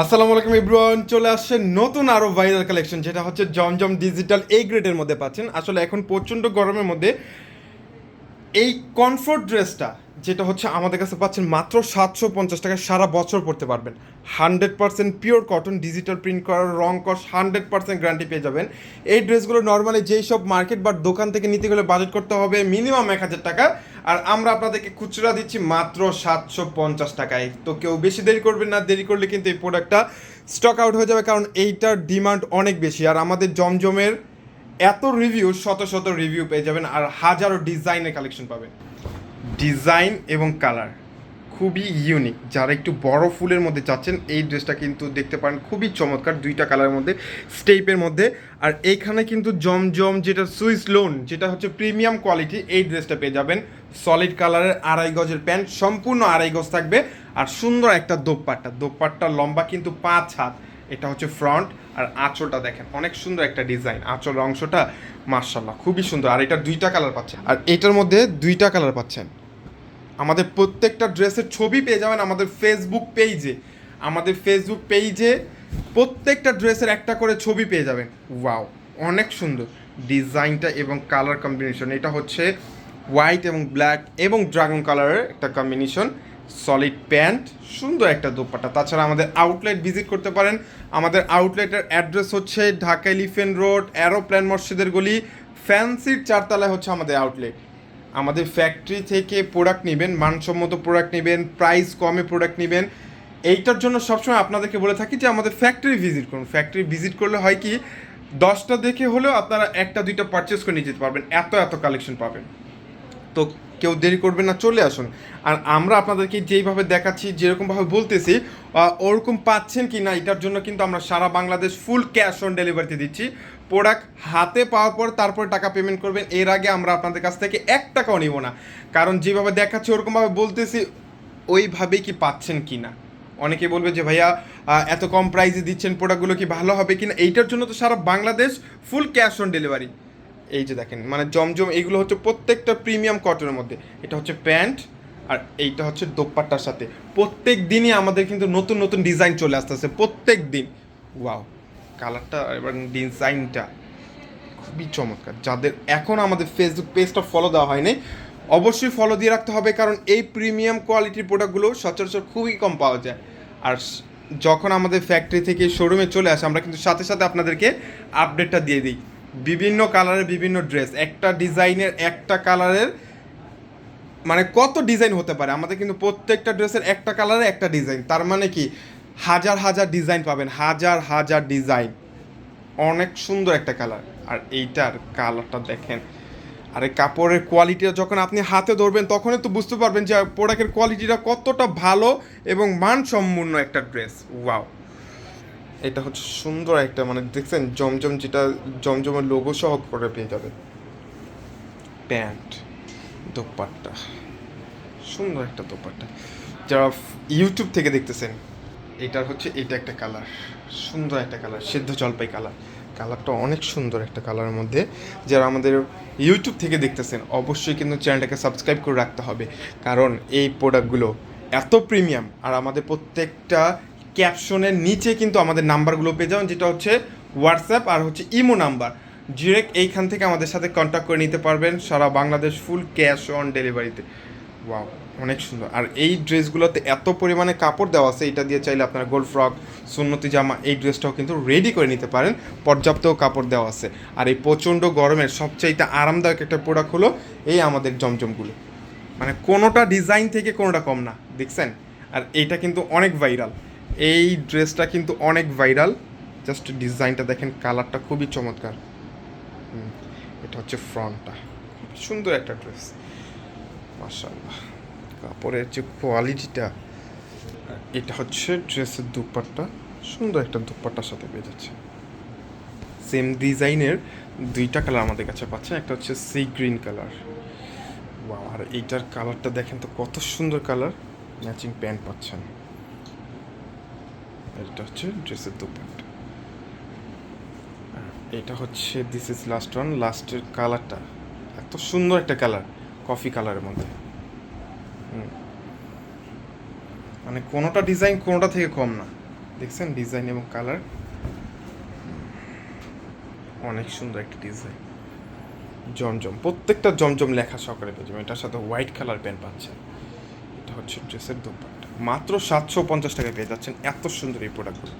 আসসালামু আলাইকুম ইব্রুয়ান চলে আসছে নতুন আরও ভাইরাল কালেকশন যেটা হচ্ছে জমজম ডিজিটাল এই গ্রেডের মধ্যে পাচ্ছেন। আসলে এখন প্রচণ্ড গরমের মধ্যে এই কমফোর্ট ড্রেসটা যেটা হচ্ছে আমাদের কাছে পাচ্ছেন মাত্র সাতশো পঞ্চাশ টাকা সারা বছর পড়তে পারবেন। Hundred percent pure cotton digital print করার রং কস হান্ড্রেড পার্সেন্ট গ্যারান্টি পেয়ে যাবেন। এই ড্রেসগুলো নর্মালি যেই সব মার্কেট বা দোকান থেকে নিতে গেলে বাজেট করতে হবে মিনিমাম এক হাজার টাকা। আর আমরা আপনাদেরকে খুচরা দিচ্ছি মাত্র সাতশো পঞ্চাশ টাকায়। তো কেউ বেশি দেরি করবেন না, দেরি করলে কিন্তু এই প্রোডাক্টটা স্টক আউট হয়ে যাবে কারণ এইটার ডিমান্ড অনেক বেশি। আর আমাদের জমজমের এত রিভিউ শত শত রিভিউ পেয়ে যাবেন আর হাজারো ডিজাইনের কালেকশন পাবেন। ডিজাইন এবং কালার খুবই ইউনিক যারা একটু বড় ফুলের মধ্যে চাচ্ছেন, এই ড্রেসটা কিন্তু দেখতে পারেন, খুবই চমৎকার। দুইটা কালারের মধ্যে স্টেপের মধ্যে। আর এইখানে কিন্তু জমজম যেটা সুইস লোন যেটা হচ্ছে প্রিমিয়াম কোয়ালিটি এই ড্রেসটা পেয়ে যাবেন। সলিড কালারের আড়াই গজের প্যান্ট সম্পূর্ণ আড়াই গজ থাকবে। আর সুন্দর একটা দোপাট্টা। দোপাট্টা লম্বা কিন্তু পাঁচ হাত। এটা হচ্ছে ফ্রন্ট আর আঁচলটা দেখেন, অনেক সুন্দর একটা ডিজাইন আঁচল অংশটা মার্শাল্লাহ খুবই সুন্দর। আর এটা দুইটা কালার পাচ্ছেন। আর এটার মধ্যে দুইটা কালার পাচ্ছেন। আমাদের প্রত্যেকটা ড্রেসের ছবি পেয়ে যাবেন আমাদের ফেসবুক পেজে আমাদের ফেসবুক পেজে প্রত্যেকটা ড্রেসের একটা করে ছবি পেয়ে যাবেন। ওয়াও অনেক সুন্দর। ডিজাইনটা এবং কালার কম্বিনেশন এটা হচ্ছে হোয়াইট এবং ব্ল্যাক এবং ড্রাগন কালারের একটা কম্বিনেশন সলিড প্যান্ট সুন্দর একটা দোপাট্টা। তাছাড়া আমাদের আউটলেট ভিজিট করতে পারেন। আমাদের আউটলেটের অ্যাড্রেস হচ্ছে ঢাকা এলিফেন্ট রোড অ্যারোপ্ল্যান মসজিদের গলি ফ্যান্সির চারতলায় হচ্ছে আমাদের আউটলেট আমাদের ফ্যাক্টরি থেকে প্রোডাক্ট নেবেন, মানসম্মত প্রোডাক্ট নেবেন প্রাইস কমে প্রোডাক্ট নেবেন। এইটার জন্য সবসময় আপনাদেরকে বলে থাকি যে আমাদের ফ্যাক্টরি ভিজিট করুন। ফ্যাক্টরি ভিজিট করলে হয় কি, দশটা দেখে হলেও আপনারা একটা, দুইটা পারচেস করে নিয়ে যেতে পারবেন। এত এত কালেকশন পাবেন। তো কেউ দেরি করবেন না, চলে আসুন। আর আমরা আপনাদেরকে যেইভাবে দেখাচ্ছি, যেরকমভাবে বলতেছি ওরকম পাচ্ছেন কি না, এটার জন্য কিন্তু আমরা সারা বাংলাদেশ ফুল ক্যাশ অন ডেলিভারিতে দিচ্ছি। প্রোডাক্ট হাতে পাওয়ার পর তারপর টাকা পেমেন্ট করবেন, এর আগে আমরা আপনাদের কাছ থেকে এক টাকাও নিব না। কারণ যেভাবে দেখাচ্ছি, ওরকমভাবে বলতেছি, ওইভাবেই কি পাচ্ছেন কি না অনেকে বলবে যে, ভাইয়া এত কম প্রাইসে দিচ্ছেন, প্রোডাক্টগুলো কি ভালো হবে কিনা? এইটার জন্য তো সারা Bangladesh full cash on delivery এই যে দেখেন মানে জমজম এইগুলো হচ্ছে প্রত্যেকটা প্রিমিয়াম কটনের মধ্যে। এটা হচ্ছে প্যান্ট আর এইটা হচ্ছে দোপাট্টার সাথে। প্রত্যেক দিনই আমাদের কিন্তু নতুন নতুন ডিজাইন চলে আসতেছে, প্রত্যেক দিন। ওয়াও কালারটা এবং ডিজাইনটা খুবই চমৎকার। যাদের এখন আমাদের ফেসবুক পেজটা ফলো দেওয়া হয়নি, অবশ্যই ফলো দিয়ে রাখতে হবে কারণ এই প্রিমিয়াম কোয়ালিটির প্রোডাক্টগুলো সচরাচর খুবই কম পাওয়া যায়। আর যখন আমাদের ফ্যাক্টরি থেকে শোরুমে চলে আসে, আমরা কিন্তু সাথে সাথে আপনাদেরকে আপডেটটা দিয়ে দিই। বিভিন্ন কালারের বিভিন্ন ড্রেস একটা ডিজাইনের একটা কালারের মানে কত ডিজাইন হতে পারে? আমাদের কিন্তু প্রত্যেকটা ড্রেসের একটা কালারে একটা ডিজাইন তার মানে কি? হাজার হাজার ডিজাইন পাবেন, হাজার হাজার ডিজাইন অনেক সুন্দর একটা কালার আর এইটার কালারটা দেখেন। আর এই কাপড়ের কোয়ালিটিটা যখন আপনি হাতে ধরবেন, তখনই তো বুঝতে পারবেন যে প্রোডাক্টের কোয়ালিটিটা কতটা ভালো এবং মানসম্পন্ন একটা ড্রেস ওয়াও এটা হচ্ছে সুন্দর একটা মানে দেখছেন, জমজম যেটা, জমজমের লোগো সহ করে পেয়ে যাবে প্যান্ট দোপাট্টা। সুন্দর একটা দোপাট্টা। যারা ইউটিউব থেকে দেখতেছেন এটার হচ্ছে, এটা একটা কালার সুন্দর একটা কালার সিদ্ধ জলপাই কালার কালারটা অনেক সুন্দর একটা কালারের মধ্যে। যারা আমাদের ইউটিউব থেকে দেখতেছেন, অবশ্যই কিন্তু চ্যানেলটাকে সাবস্ক্রাইব করে রাখতে হবে। কারণ এই প্রোডাক্টগুলো এত প্রিমিয়াম আর আমাদের প্রত্যেকটা ক্যাপশনের নিচে কিন্তু আমাদের নাম্বারগুলো পেয়ে যাবেন, যেটা হচ্ছে হোয়াটসঅ্যাপ আর হচ্ছে ইমো নাম্বার ডিরেক্ট এইখান থেকে আমাদের সাথে কন্ট্যাক্ট করে নিতে পারবেন, সারা বাংলাদেশ ফুল ক্যাশ অন ডেলিভারিতে ওয়াও অনেক সুন্দর। আর এই ড্রেসগুলোতে এত পরিমাণে কাপড় দেওয়া আছে, এটা দিয়ে চাইলে আপনার গোল ফ্রক, সুন্নতি জামা, এই ড্রেসটাও কিন্তু রেডি করে নিতে পারেন। পর্যাপ্ত কাপড় দেওয়া আছে। আর এই প্রচণ্ড গরমের সবচাইতে আরামদায়ক একটা প্রোডাক্ট হলো এই আমাদের জমজমগুলো। মানে কোনোটা ডিজাইন থেকে কোনোটা কম না, দেখছেন? আর এইটা কিন্তু অনেক ভাইরাল এই ড্রেসটা কিন্তু অনেক ভাইরাল জাস্ট ডিজাইনটা দেখেন কালারটা খুবই চমৎকার। এটা হচ্ছে ফ্রন্টটা সুন্দর একটা ড্রেস মাশাআল্লাহ। কাপড়ের যে কোয়ালিটিটা এটা হচ্ছে ড্রেসের দুপাট্টা, সুন্দর একটা দুপাট্টার সাথে পেয়ে যাচ্ছে সেম ডিজাইনের দুইটা কালার আমাদের কাছে পাচ্ছেন, একটা হচ্ছে সি গ্রিন কালার আর এইটার কালারটা দেখেন তো কত সুন্দর কালার ম্যাচিং প্যান্ট পাচ্ছেন। এটা হচ্ছে ড্রেসের দুপাট্টা। এটা হচ্ছে দিস ইজ লাস্ট ওয়ান লাস্টের কালারটা এত সুন্দর একটা কালার কফি কালারের মধ্যে। মানে কোনোটা ডিজাইন কোনোটা থেকে কম না। দেখছেন ডিজাইন এবং কালার? অনেক সুন্দর একটা ডিজাইন। জমজম। প্রত্যেকটা জমজম লেখা সকালে পেয়ে যাবেন। এটার সাথে হোয়াইট কালার প্যান্ট পাচ্ছেন। এটা হচ্ছে ড্রেসের দোপাট্টা। মাত্র সাতশো পঞ্চাশ টাকায় পেয়ে যাচ্ছেন। এত সুন্দর এই প্রোডাক্টগুলো